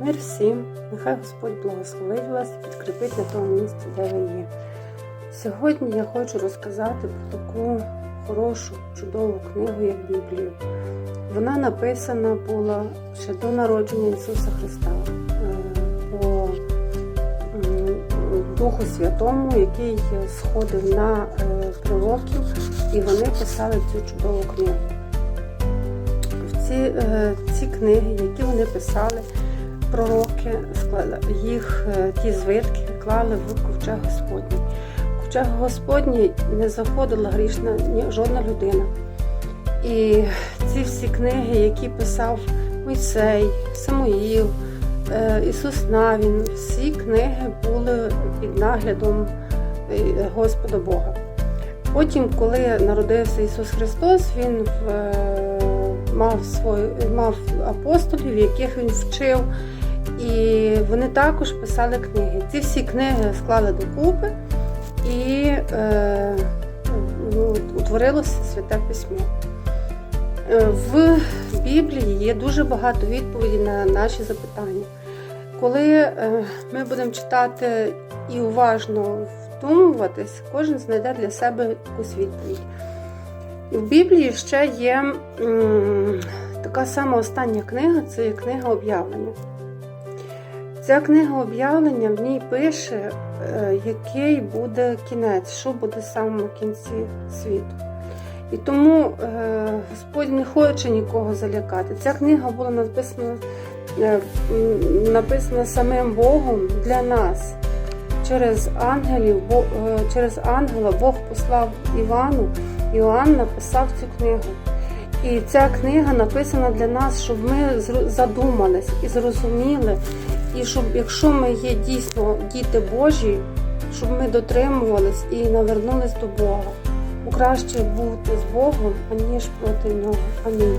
Мир всім, нехай Господь благословить вас і підкріпить на тому місці, де ви є. Сьогодні я хочу розказати про таку хорошу, чудову книгу, як Біблію. Вона написана була ще до народження Ісуса Христа е, по Духу Святому, який сходив на е, пророків, і вони писали цю чудову книгу. Ці, е, ці книги, які вони писали, пророки склали їх, е, ті звитки клали в ковчег Господній. В ковчег Господній не заходила грішна жодна людина. І ці всі книги, які писав Мойсей, Самуїл, е, Ісус Навін, всі книги були під наглядом е, Господа Бога. Потім, коли народився Ісус Христос, Він мав свою, мав апостолів, яких він вчив, і вони також писали книги. Ці всі книги склали докупи і е, ну, утворилося святе письмо. Е, В Біблії є дуже багато відповідей на наші запитання. Коли е, ми будемо читати і уважно вдумуватись, кожен знайде для себе якусь відповідь. В Біблії ще є така сама остання книга це є книга об'явлення. Ця книга об'явлення в ній пише, е, який буде кінець, що буде в кінці світу. І тому е, Господь не хоче нікого залякати. Ця книга була написана, е, написана самим Богом для нас. Через ангелів, через ангела Бог послав Івану. Іоанн написав цю книгу. І ця книга написана для нас, щоб ми задумались і зрозуміли, і щоб, якщо ми є дійсно діти Божі, щоб ми дотримувались і навернулись до Бога. Бо краще бути з Богом, аніж проти нього. Амінь.